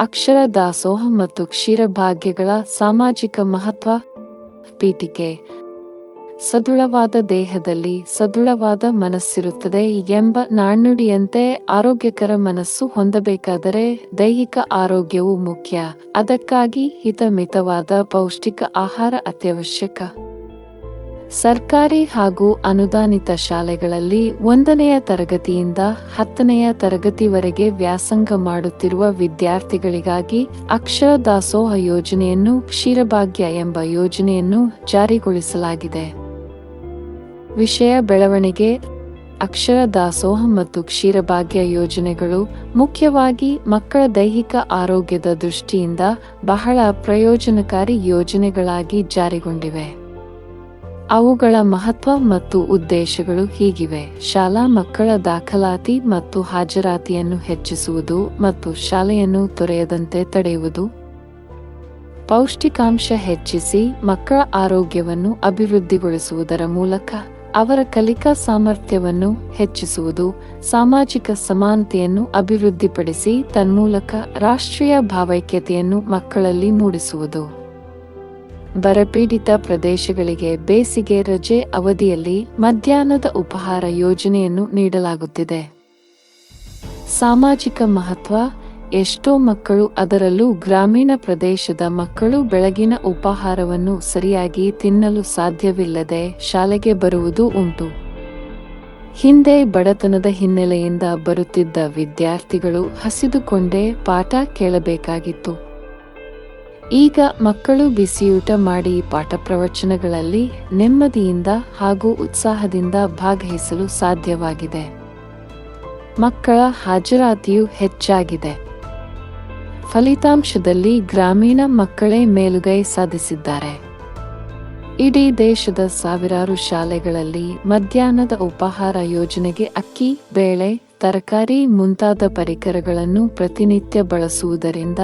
ಅಕ್ಷರ ದಾಸೋಹ ಮತ್ತು ಕ್ಷೀರಭಾಗ್ಯಗಳ ಸಾಮಾಜಿಕ ಮಹತ್ವ ಪೀಠಿಕೆ. ಸದೃಢವಾದ ದೇಹದಲ್ಲಿ ಸದೃಢವಾದ ಮನಸ್ಸಿರುತ್ತದೆ ಎಂಬ ನಾಣ್ಣುಡಿಯಂತೆ ಆರೋಗ್ಯಕರ ಮನಸ್ಸು ಹೊಂದಬೇಕಾದರೆ ದೈಹಿಕ ಆರೋಗ್ಯವು ಮುಖ್ಯ. ಅದಕ್ಕಾಗಿ ಹಿತಮಿತವಾದ ಪೌಷ್ಟಿಕ ಆಹಾರ ಅತ್ಯವಶ್ಯಕ. ಸರ್ಕಾರಿ ಹಾಗೂ ಅನುದಾನಿತ ಶಾಲೆಗಳಲ್ಲಿ ಒಂದನೆಯ ತರಗತಿಯಿಂದ ಹತ್ತನೆಯ ತರಗತಿವರೆಗೆ ವ್ಯಾಸಂಗ ಮಾಡುತ್ತಿರುವ ವಿದ್ಯಾರ್ಥಿಗಳಿಗಾಗಿ ಅಕ್ಷರ ದಾಸೋಹ ಯೋಜನೆಯನ್ನು ಕ್ಷೀರಭಾಗ್ಯ ಎಂಬ ಯೋಜನೆಯನ್ನು ಜಾರಿಗೊಳಿಸಲಾಗಿದೆ. ವಿಷಯ ಬೆಳವಣಿಗೆ, ಅಕ್ಷರ ದಾಸೋಹ ಮತ್ತು ಕ್ಷೀರಭಾಗ್ಯ ಯೋಜನೆಗಳು ಮುಖ್ಯವಾಗಿ ಮಕ್ಕಳ ದೈಹಿಕ ಆರೋಗ್ಯದ ದೃಷ್ಟಿಯಿಂದ ಬಹಳ ಪ್ರಯೋಜನಕಾರಿ ಯೋಜನೆಗಳಾಗಿ ಜಾರಿಗೊಂಡಿವೆ. ಅವುಗಳ ಮಹತ್ವ ಮತ್ತು ಉದ್ದೇಶಗಳು ಹೀಗಿವೆ. ಶಾಲಾ ಮಕ್ಕಳ ದಾಖಲಾತಿ ಮತ್ತು ಹಾಜರಾತಿಯನ್ನು ಹೆಚ್ಚಿಸುವುದು ಮತ್ತು ಶಾಲೆಯನ್ನು ತೊರೆಯದಂತೆ ತಡೆಯುವುದು. ಪೌಷ್ಟಿಕಾಂಶ ಹೆಚ್ಚಿಸಿ ಮಕ್ಕಳ ಆರೋಗ್ಯವನ್ನು ಅಭಿವೃದ್ಧಿಗೊಳಿಸುವುದರ ಮೂಲಕ ಅವರ ಕಲಿಕಾ ಸಾಮರ್ಥ್ಯವನ್ನು ಹೆಚ್ಚಿಸುವುದು, ಸಾಮಾಜಿಕ ಸಮಾನತೆಯನ್ನು ಅಭಿವೃದ್ಧಿಪಡಿಸಿ ತನ್ಮೂಲಕ ರಾಷ್ಟ್ರೀಯ ಭಾವೈಕ್ಯತೆಯನ್ನು ಮಕ್ಕಳಲ್ಲಿ ಮೂಡಿಸುವುದು. ಬರಪೀಡಿತ ಪ್ರದೇಶಗಳಿಗೆ ಬೇಸಿಗೆ ರಜೆ ಅವಧಿಯಲ್ಲಿ ಮಧ್ಯಾಹ್ನದ ಉಪಹಾರ ಯೋಜನೆಯನ್ನು ನೀಡಲಾಗುತ್ತಿದೆ. ಸಾಮಾಜಿಕ ಮಹತ್ವ, ಎಷ್ಟೋ ಮಕ್ಕಳು ಅದರಲ್ಲೂ ಗ್ರಾಮೀಣ ಪ್ರದೇಶದ ಮಕ್ಕಳು ಬೆಳಗಿನ ಉಪಹಾರವನ್ನು ಸರಿಯಾಗಿ ತಿನ್ನಲು ಸಾಧ್ಯವಿಲ್ಲದೆ ಶಾಲೆಗೆ ಬರುವುದು ಉಂಟು. ಹಿಂದೆ ಬಡತನದ ಹಿನ್ನೆಲೆಯಿಂದ ಬರುತ್ತಿದ್ದ ವಿದ್ಯಾರ್ಥಿಗಳು ಹಸಿದುಕೊಂಡೇ ಪಾಠ ಕೇಳಬೇಕಾಗಿತ್ತು. ಈಗ ಮಕ್ಕಳು ಬಿಸಿಯೂಟ ಮಾಡಿ ಪಾಠ ಪ್ರವಚನಗಳಲ್ಲಿ ನೆಮ್ಮದಿಯಿಂದ ಹಾಗೂ ಉತ್ಸಾಹದಿಂದ ಭಾಗವಹಿಸಲು ಸಾಧ್ಯವಾಗಿದೆ. ಮಕ್ಕಳ ಹಾಜರಾತಿಯು ಹೆಚ್ಚಾಗಿದೆ. ಫಲಿತಾಂಶದಲ್ಲಿ ಗ್ರಾಮೀಣ ಮಕ್ಕಳೇ ಮೇಲುಗೈ ಸಾಧಿಸಿದ್ದಾರೆ. ಇಡೀ ದೇಶದ ಸಾವಿರಾರು ಶಾಲೆಗಳಲ್ಲಿ ಮಧ್ಯಾಹ್ನದ ಉಪಹಾರ ಯೋಜನೆಗೆ ಅಕ್ಕಿ, ಬೇಳೆ, ತರಕಾರಿ ಮುಂತಾದ ಪರಿಕರಗಳನ್ನು ಪ್ರತಿನಿತ್ಯ ಬಳಸುವುದರಿಂದ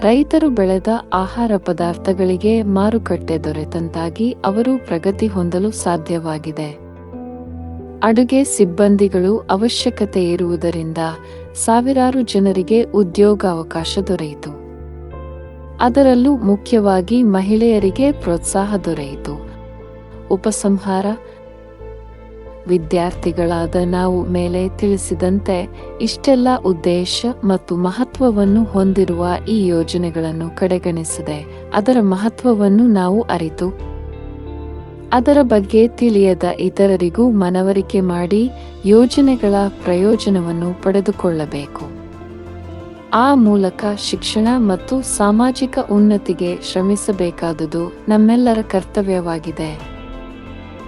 ರೈತರು ಬೆಳೆದ ಆಹಾರ ಪದಾರ್ಥಗಳಿಗೆ ಮಾರುಕಟ್ಟೆ ದೊರೆತಂತಾಗಿ ಅವರು ಪ್ರಗತಿ ಹೊಂದಲು ಸಾಧ್ಯವಾಗಿದೆ. ಅಡುಗೆ ಸಿಬ್ಬಂದಿಗಳು ಅವಶ್ಯಕತೆ ಇರುವುದರಿಂದ ಸಾವಿರಾರು ಜನರಿಗೆ ಉದ್ಯೋಗಾವಕಾಶ ದೊರೆಯಿತು. ಅದರಲ್ಲೂ ಮುಖ್ಯವಾಗಿ ಮಹಿಳೆಯರಿಗೆ ಪ್ರೋತ್ಸಾಹ ದೊರೆಯಿತು. ಉಪಸಂಹಾರ ವಿದ್ಯಾರ್ಥಿಗಳಾದ ನಾವು ಮೇಲೆ ತಿಳಿಸಿದಂತೆ ಇಷ್ಟೆಲ್ಲ ಉದ್ದೇಶ ಮತ್ತು ಮಹತ್ವವನ್ನು ಹೊಂದಿರುವ ಈ ಯೋಜನೆಗಳನ್ನು ಕಡೆಗಣಿಸದೆ. ಅದರ ಮಹತ್ವವನ್ನು ನಾವು ಅರಿತು, ಅದರ ಬಗ್ಗೆ ತಿಳಿಯದ ಇತರರಿಗೂ ಮನವರಿಕೆ ಮಾಡಿ ಯೋಜನೆಗಳ ಪ್ರಯೋಜನವನ್ನು ಪಡೆದುಕೊಳ್ಳಬೇಕು. ಆ ಮೂಲಕ ಶಿಕ್ಷಣ ಮತ್ತು ಸಾಮಾಜಿಕ ಉನ್ನತಿಗೆ ಶ್ರಮಿಸಬೇಕಾದುದು ನಮ್ಮೆಲ್ಲರ ಕರ್ತವ್ಯವಾಗಿದೆ.